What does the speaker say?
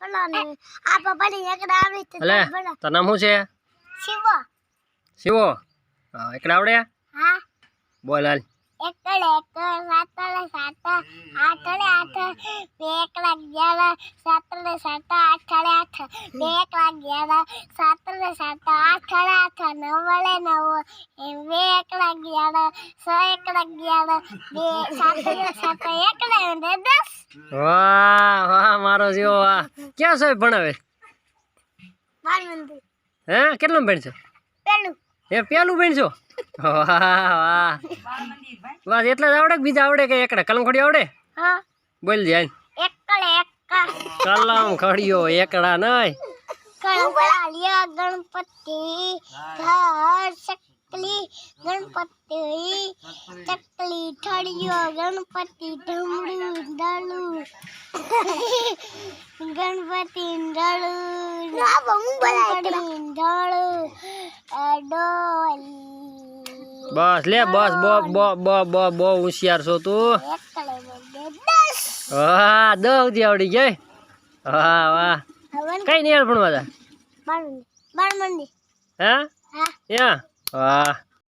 આ પપ્પાની એકડે આવી તો એટલે પેલો નામ શું છે? શિવો. શિવો? હા એકડા આવડે? હા. બોલ હાલ. એકડે એક સાતડે સાત આઠડે આઠ બે એકલા અગિયાર સાતડે સાત આઠડે આઠ. બે એકલા અગિયાર સાતડે સાત આઠડે આઠ. નવડે નવ બે એકલા અગિયાર છ એકલા અગિયાર બે સાતડે સાત એકલા ને દસ. વાહ. મારો જેવો આ ક્યાં સાહેબ ભણાવે? હે? કેટલું ભણશો એ પેલું ભણશો વાહ વાહ બસ એટલા જ આવડે કે બીજા આવડે કે એકડા? કલમ આવડે? હા. બોલ જાય એક કલમ ખડીયો એકડા નહીં. કળાલિયા ગણપતિ ઘર ચકલી ગણપતિ ઠળિયો ગણપતિ ઢમડું દળું ગણપતિ દળું ગણપતિ દળું ડોલી બસ લે બસ બ બ બ બ બહુ હોશિયાર છો તું એકડે બને દસ વાહ દસ સુધી આવડી ગઈ વાહ વાહ હવે કઈ નહીં ભણવા તા બાળ મંદિર બાળ મંદિર હે હા ત્યાં વાહ